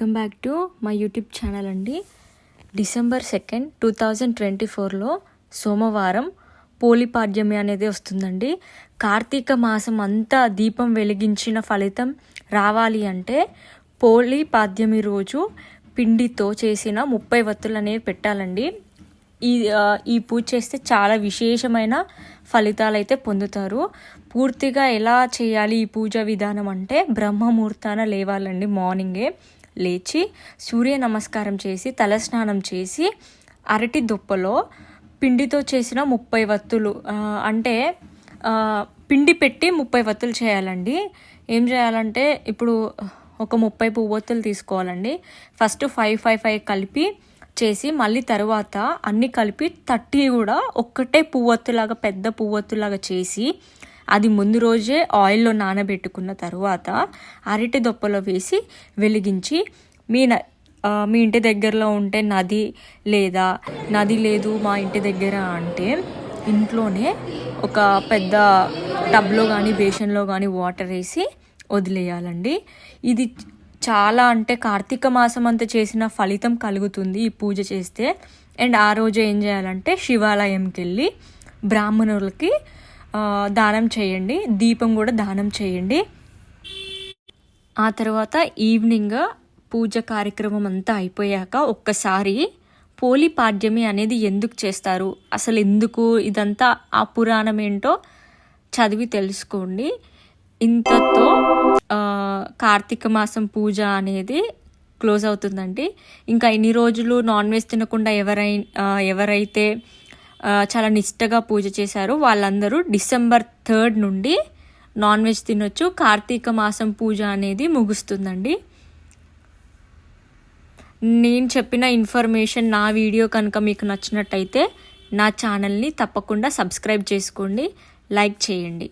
Welcome back to my YouTube channel అండి. December second two thousand twenty ఫోర్లో సోమవారం పోలిపాడ్యమి అనేది వస్తుందండి. కార్తీక మాసం అంతా దీపం వెలిగించిన ఫలితం రావాలి అంటే పోలిపాడ్యమి రోజు పిండితో చేసిన ముప్పై వత్తులు అనేవి పెట్టాలండి. ఈ ఈ పూజ చేస్తే చాలా విశేషమైన ఫలితాలు అయితే పొందుతారు. పూర్తిగా ఎలా చేయాలి ఈ పూజ విధానం అంటే బ్రహ్మముహూర్తాన లేవాలండి మార్నింగే లేచి సూర్య నమస్కారం చేసి తలస్నానం చేసి అరటి దుప్పలో పిండితో చేసిన ముప్పై వత్తులు అంటే పిండి పెట్టి ముప్పై వత్తులు చేయాలండి. ఏం చేయాలంటే ఇప్పుడు ఒక ముప్పై పువ్వొత్తులు తీసుకోవాలండి. ఫస్ట్ ఫైవ్ ఫైవ్ ఫైవ్ కలిపి చేసి మళ్ళీ తర్వాత అన్నీ కలిపి తట్టి కూడా ఒక్కటే పువ్వొత్తులాగా పెద్ద పువ్వొత్తులాగా చేసి అది ముందు రోజే ఆయిల్లో నానబెట్టుకున్న తర్వాత అరటి దొప్పలో వేసి వెలిగించి మీ న- మీ ఇంటి దగ్గరలో ఉంటే నది లేదా నది లేదు మా ఇంటి దగ్గర అంటే ఇంట్లోనే ఒక పెద్ద టబ్లో కానీ బేషన్లో కానీ వాటర్ వేసి వదిలేయాలండి. ఇది చాలా అంటే కార్తీక మాసం అంతా చేసిన ఫలితం కలుగుతుంది ఈ పూజ చేస్తే. అండ్ ఆ రోజు ఏం చేయాలంటే శివాలయంకి వెళ్ళి బ్రాహ్మణులకి దానం చేయండి. దీపం కూడా దానం చేయండి. ఆ తర్వాత ఈవినింగ్ పూజ కార్యక్రమం అంతా అయిపోయాక ఒక్కసారి పోలి పాడ్యమి అనేది ఎందుకు చేస్తారు? అసలు ఎందుకు ఇదంతా ఆ పురాణం ఏంటో చదివి తెలుసుకోండి. ఇంతతో కార్తీక మాసం పూజ అనేది క్లోజ్ అవుతుందండి. ఇంకా ఇన్ని రోజులు నాన్ వెజ్ తినకుండా ఎవరై ఎవరైతే చాలా నిష్టగా పూజ చేశారో వాళ్ళందరూ డిసెంబర్ థర్డ్ నుండి నాన్ వెజ్ తినొచ్చు. కార్తీక మాసం పూజ అనేది ముగుస్తుందండి. నేను చెప్పిన ఇన్ఫర్మేషన్ నా వీడియో కనుక మీకు నచ్చినట్టయితే నా ఛానల్ని తప్పకుండా సబ్స్క్రైబ్ చేసుకోండి. లైక్ చేయండి.